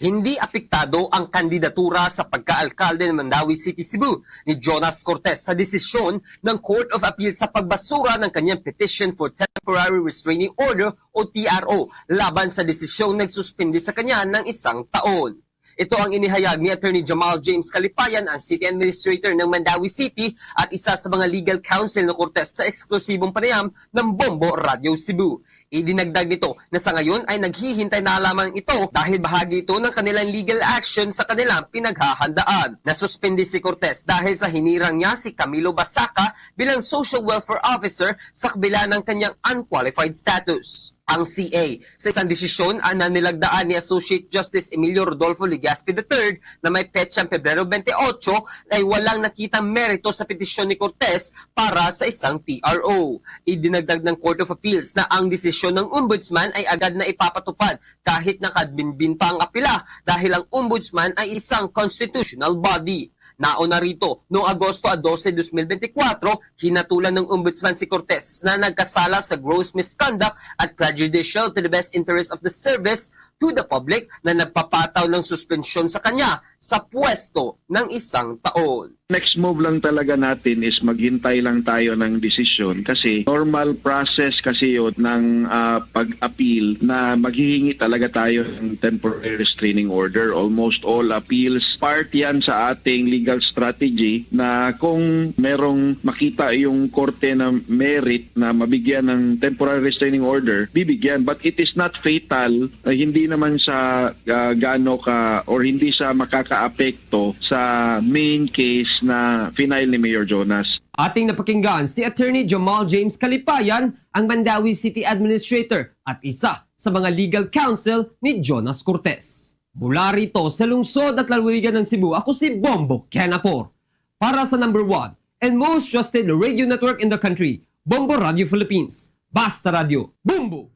Hindi apektado ang kandidatura sa pagkaalkalde ng Mandawi City, Cebu ni Jonas Cortez sa desisyon ng Court of Appeal sa pagbasura ng kanyang petition for Temporary Restraining Order o TRO laban sa desisyong nagsuspindi sa kanya ng isang taon. Ito ang inihayag ni Attorney Jamal James Kalipayan, ang City Administrator ng Mandawi City at isa sa mga legal counsel ng Cortez sa eksklusibong panayam ng Bombo Radio Cebu. Idinagdag nito na sa ngayon ay naghihintay na lamang ito dahil bahagi ito ng kanilang legal action sa kanilang pinaghahandaan. Nasuspindi si Cortez dahil sa hinirang niya si Camilo Basaca bilang Social Welfare Officer sa kabila ng kanyang unqualified status ang CA. Sa isang desisyon ah, na nilagdaan ni Associate Justice Emilio Rodolfo Legaspi III na may petsang Pebrero 28 ay walang nakitang merito sa petisyon ni Cortez para sa isang TRO. Idinagdag ng Court of Appeals na ang desisyon ng Ombudsman ay agad na ipapatupad kahit nakadbinbin pa ang apila dahil ang Ombudsman ay isang constitutional body. Nauna rito, noong Agosto 12, 2024, hinatulan ng Ombudsman si Cortez na nagkasala sa gross misconduct at prejudicial to the best interest of the service to the public na nagpapataw ng suspensyon sa kanya sa pwesto ng isang taon. Next move lang talaga natin is maghintay lang tayo ng desisyon kasi normal process kasi yun ng ah, pag-appeal na maghihingi talaga tayo ng temporary restraining order. Almost all appeals, part yan sa ating legal strategy na kung merong makita yung korte na merit na mabigyan ng temporary restraining order, bibigyan. But it is not fatal, ah, hindi naman sa ah, gaano ka or hindi sa makakaapekto sa main case na final ni Mayor Jonas. Ating napakinggan si Attorney Jamal James Kalipayan, ang Mandawi City Administrator at isa sa mga legal counsel ni Jonas Cortez. Mula rito sa lungsod at lalawigan ng Cebu, ako si Bombo Kenapor. Para sa number one and most trusted radio network in the country, Bombo Radio Philippines. Basta Radio. Bombo!